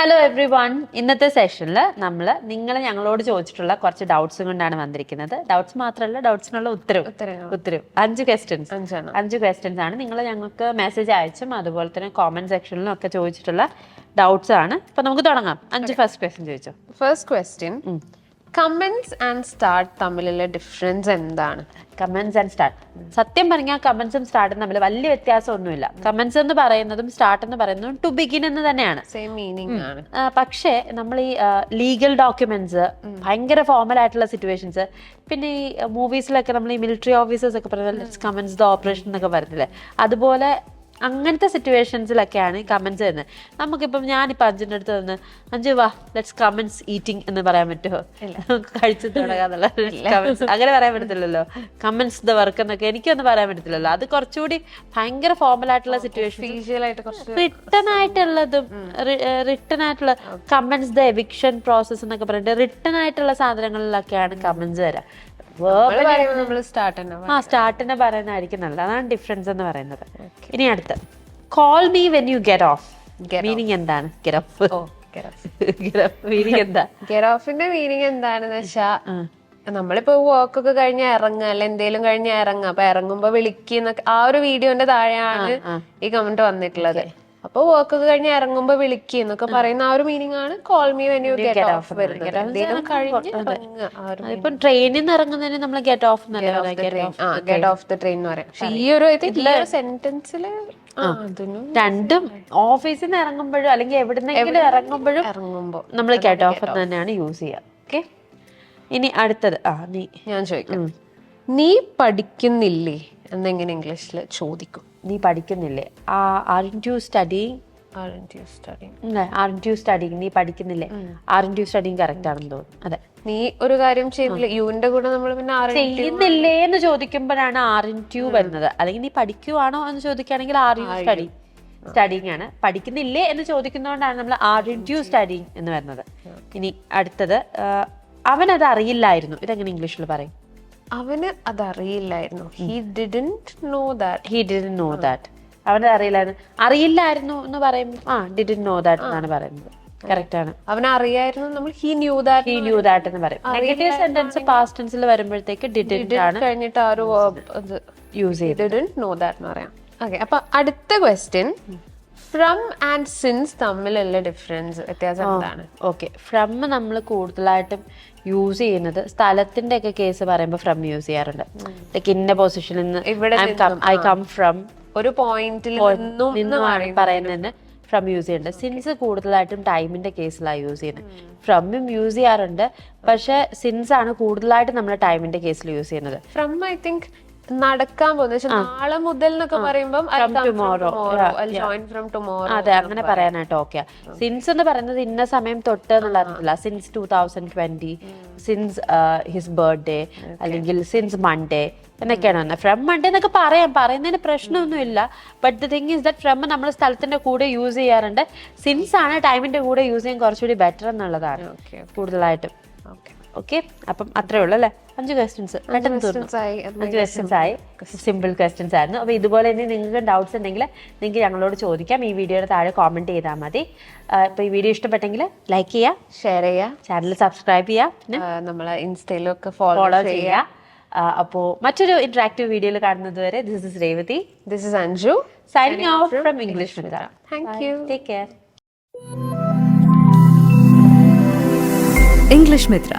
Hello every one ഇന്നത്തെ സെഷനിൽ നമ്മൾ നിങ്ങൾ ഞങ്ങളോട് ചോദിച്ചിട്ടുള്ള കുറച്ച് ഡൗട്ട്സും കൊണ്ടാണ് വന്നിരിക്കുന്നത്. ഡൗട്ട്സ് മാത്രമല്ല ഡൗട്ട്സിനുള്ള ഉത്തരവ്. ഉത്തരവ്. അഞ്ച് ക്വസ്റ്റ്യൻസ് അഞ്ച് ക്വസ്റ്റ്യൻസ് ആണ്. നിങ്ങൾ ഞങ്ങൾക്ക് മെസ്സേജ് അയച്ചും അതുപോലെ തന്നെ കോമന്റ് സെക്ഷനിലും ഒക്കെ ചോദിച്ചിട്ടുള്ള ഡൗട്ട്സ് ആണ്. അപ്പൊ നമുക്ക് തുടങ്ങാം. അഞ്ച് ഫസ്റ്റ് ക്വസ്റ്റ്യൻ ചോദിച്ചോ? First question commence and start തമ്മിലുള്ള ഡിഫറൻസ് എന്താണ്? കമന്റ്സ് ആൻഡ് സ്റ്റാർട്ട് സത്യം പറഞ്ഞാൽ കമന്റ്സും സ്റ്റാർട്ടും തമ്മിൽ വലിയ വ്യത്യാസമൊന്നുമില്ല. കമന്റ്സ് എന്ന് പറയുന്നതും സ്റ്റാർട്ട് എന്ന് പറയുന്നതും ടു ബിഗിൻ എന്ന് തന്നെയാണ്. സെയിം മീനിങ് ആണ്. പക്ഷേ നമ്മൾ ഈ ലീഗൽ ഡോക്യുമെന്റ്സ് ഭയങ്കര ഫോർമൽ ആയിട്ടുള്ള സിറ്റുവേഷൻസ് പിന്നെ ഈ മൂവീസിലൊക്കെ നമ്മൾ ഈ മിലിറ്ററി ഓഫീസേഴ്സ് ഒക്കെ പറയുന്നത് കമന്റ്സ് ദ ഓപ്പറേഷൻ എന്നൊക്കെ പറഞ്ഞില്ലേ? അതുപോലെ അങ്ങനത്തെ സിറ്റുവേഷൻസിലൊക്കെയാണ് കമൻസ് വരുന്നത്. നമുക്കിപ്പം ഞാനിപ്പോൾ അഞ്ചിന്റെ അടുത്ത് നിന്ന് അഞ്ചു വാ ലെറ്റ്സ് കമൻസ് ഈറ്റിംഗ് എന്ന് പറയാൻ പറ്റുമോ? കഴിച്ചു തുടങ്ങാന്നുള്ള കമന്റ്സ് അങ്ങനെ പറയാൻ പറ്റത്തില്ലല്ലോ. കമൻസ് ദ വർക്ക് എന്നൊക്കെ എനിക്കൊന്നും പറയാൻ പറ്റത്തില്ലല്ലോ. അത് കുറച്ചുകൂടി ഭയങ്കര ഫോർമൽ ആയിട്ടുള്ള സിറ്റുവേഷൻ കുറച്ച് റിട്ടൺ ആയിട്ടുള്ളതും റിട്ടൺ ആയിട്ടുള്ള കമൻസ് ദ എവിക്ഷൻ പ്രോസസ് എന്നൊക്കെ പറഞ്ഞിട്ട് റിട്ടൺ ആയിട്ടുള്ള സാധനങ്ങളിലൊക്കെയാണ് കമൻസ് വരാം. പറയുമ്പോൾ നമ്മൾ സ്റ്റാർട്ട് തന്നെ ആ പറയുന്നതായിരിക്കും നല്ലത്. അതാണ് ഡിഫറൻസ് എന്ന് പറയുന്നത്. ഇനി അടുത്ത്. Call me when you get off meaning എന്താണ്? Get off. ഗെറ്റ് മീനിങ് എന്താ? Get off-ന്റെ മീനിങ് എന്താണെന്ന് വെച്ചാ നമ്മളിപ്പോ വർക്ക് ഒക്കെ കഴിഞ്ഞ ഇറങ്ങുക അല്ലെ എന്തേലും കഴിഞ്ഞ ഇറങ്ങുക അപ്പൊ ഇറങ്ങുമ്പോ വിളിക്കുന്നൊക്കെ ആ ഒരു വീഡിയോന്റെ താഴെയാണ് ഈ കമന്റ് വന്നിട്ടുള്ളത്. അപ്പൊ വർക്ക് ഒക്കെ കഴിഞ്ഞ് ഇറങ്ങുമ്പോ വിളിക്കുക എന്നൊക്കെ പറയുന്ന ആ ഒരു മീനിങ് ആണ് call me when you get off വരുന്നത്. കഴിഞ്ഞ് ഒരു ട്രെയിനിൽ നിന്ന് ഇറങ്ങുന്നതിന് നമ്മൾ get off get off the train എന്ന് പറയാം. പക്ഷെ ഈ ഒരു അതിനും രണ്ടും ഓഫീസിൽ നിന്ന് ഇറങ്ങുമ്പോഴും അല്ലെങ്കിൽ എവിടുന്നെങ്കിലും ഇറങ്ങുമ്പോഴും ഇറങ്ങുമ്പോ നമ്മൾ ഗെറ്റ് ഓഫ് തന്നെയാണ് യൂസ് ചെയ്യുക ഓക്കെ ഇനി അടുത്തത്. ആ നീ. ഞാൻ ചോദിക്കാം. നീ പഠിക്കുന്നില്ലേ? എന്നെങ്ങനെ ഇംഗ്ലീഷിൽ ചോദിക്കും. നീ പഠിക്കുന്നില്ലേ? ആ ആർ ടു സ്റ്റഡി നീ പഠിക്കുന്നില്ലേ? ടു സ്റ്റഡിങ് കറക്റ്റ് ആണെന്ന് തോന്നുന്നു. അതെ. നീ ഒരു കാര്യം ചെയ്തില്ല യുവിന്റെ കൂടെ നമ്മൾ പിന്നെ ചെയ്യുന്നില്ലേ എന്ന് ചോദിക്കുമ്പോഴാണ് ആർ ഇൻ ട്യൂ വരുന്നത്. അല്ലെങ്കിൽ നീ പഠിക്കുവാണോ എന്ന് ചോദിക്കുകയാണെങ്കിൽ ആർ യു സ്റ്റഡി സ്റ്റഡിങ് ആണ്. പഠിക്കുന്നില്ലേ എന്ന് ചോദിക്കുന്നതുകൊണ്ടാണ് നമ്മൾ ആർ ഇൻ ട്യൂ സ്റ്റഡിങ് എന്ന് വരുന്നത്. ഇനി അടുത്തത് അവനത് അറിയില്ലായിരുന്നു. ഇതെങ്ങനെ ഇംഗ്ലീഷിൽ പറയും? അവന് അതറിയില്ലായിരുന്നു. He didn't know that he did know that അവന് അറിയില്ലായിരുന്നു. അറിയില്ലായിരുന്നു എന്ന് പറയുമ്പോൾ ആ ഡിഡ് നോ ദാറ്റ് എന്നാണ് പറയുന്നത്. കറക്റ്റ് ആണ്. അവൻ അറിയായിരുന്നു നമ്മൾ he knew that he knew that എന്ന് പറയും. നെഗറ്റീവ് സെന്റൻസ് പാസ്റ്റ് ടെൻസിൽ വരുമ്പോഴത്തേക്ക് ഡിഡ് ആണ് കഴിഞ്ഞിട്ട് ആ ഒരു യൂസ് ചെയ്ത് ഡിഡന്റ് നോ ദാറ്റ് എന്ന് പറയാം. ഓക്കെ അപ്പൊ അടുത്ത ക്വസ്റ്റ്യൻ ഫ്രം ആൻഡ് സിൻസ് തമ്മിലുള്ള ഡിഫറൻസ് വ്യത്യാസം എന്താണ്? ഓക്കെ. ഫ്രം നമ്മൾ കൂടുതലായിട്ടും യൂസ് ചെയ്യുന്നത് സ്ഥലത്തിന്റെ ഒക്കെ കേസ് പറയുമ്പോൾ ഫ്രം യൂസ് ചെയ്യാറുണ്ട്. ലൈക്ക് ഇന്ന പൊസിഷനിൽ നിന്ന് ഇവിടെ ഐ കം ഫ്രം ഒരു പോയിന്റിൽ നിന്നും പറയുന്നതിന് ഫ്രം യൂസ് ചെയ്യുന്നുണ്ട്. സിൻസ് കൂടുതലായിട്ടും ടൈമിന്റെ കേസിലാണ് യൂസ് ചെയ്യുന്നത്. ഫ്രമും യൂസ് ചെയ്യാറുണ്ട്. പക്ഷെ സിൻസ് ആണ് കൂടുതലായിട്ട് നമ്മൾ ടൈമിന്റെ കേസിൽ യൂസ് ചെയ്യുന്നത്. ഫ്രം ഐ തിങ്ക് നടക്കാൻ പോകുന്നത്. നാളെ മുതൽ എന്നൊക്കെ പറയുമ്പോൾ അതെ അങ്ങനെ പറയാനായിട്ട് ഓക്കെ സിൻസ് എന്ന് പറയുന്നത് ഇന്ന സമയം തൊട്ട് എന്നുള്ള അർത്ഥത്തില്ല since two thousand twenty since his birthday അല്ലെങ്കിൽ സിൻസ് മൺഡേ എന്നൊക്കെയാണ് വന്നത്. ഫ്രം മൺഡേ എന്നൊക്കെ പറയാം. പറയുന്നതിന് പ്രശ്നമൊന്നുമില്ല. But the thing is that from നമ്മൾ സ്ഥലത്തിന്റെ കൂടെ യൂസ് ചെയ്യാറുണ്ട്. സിൻസ് ആണ് ടൈമിന്റെ കൂടെ യൂസ് ചെയ്യാൻ കുറച്ചുകൂടി ബെറ്റർ എന്നുള്ളതാണ്. കൂടുതലായിട്ടും. ഓക്കെ ഓക്കെ അപ്പം അത്രേ ഉള്ളൂ അല്ലേ? അഞ്ച് ക്വസ്റ്റ്യൻസ് പെട്ടെന്ന് തീർന്നു. അഞ്ച് ക്വസ്റ്റ്യൻസ് ആയി. സിമ്പിൾ ക്വസ്റ്റ്യൻസ് ആയിരുന്നു. അപ്പോൾ ഇതുപോലെ തന്നെ നിങ്ങൾക്ക് ഡൗട്ട്സ് ഉണ്ടെങ്കിൽ നിങ്ങൾക്ക് ഞങ്ങളോട് ചോദിക്കാം. ഈ വീഡിയോയുടെ താഴെ കോമെന്റ് ചെയ്താൽ മതി. ഇപ്പോൾ ഈ വീഡിയോ ഇഷ്ടപ്പെട്ടെങ്കിൽ ലൈക്ക് ചെയ്യുക. ഷെയർ ചെയ്യാം ചാനൽ സബ്സ്ക്രൈബ് ചെയ്യുക. പിന്നെ നമ്മളെ ഇൻസ്റ്റയിലൊക്കെ ഫോളോ ചെയ്യുക. അപ്പോൾ മറ്റൊരു ഇന്ററാക്റ്റീവ് വീഡിയോയിൽ കാണുന്നത് വരെ this is Revathi this is Anju signing off from English thank you take care English Mitra.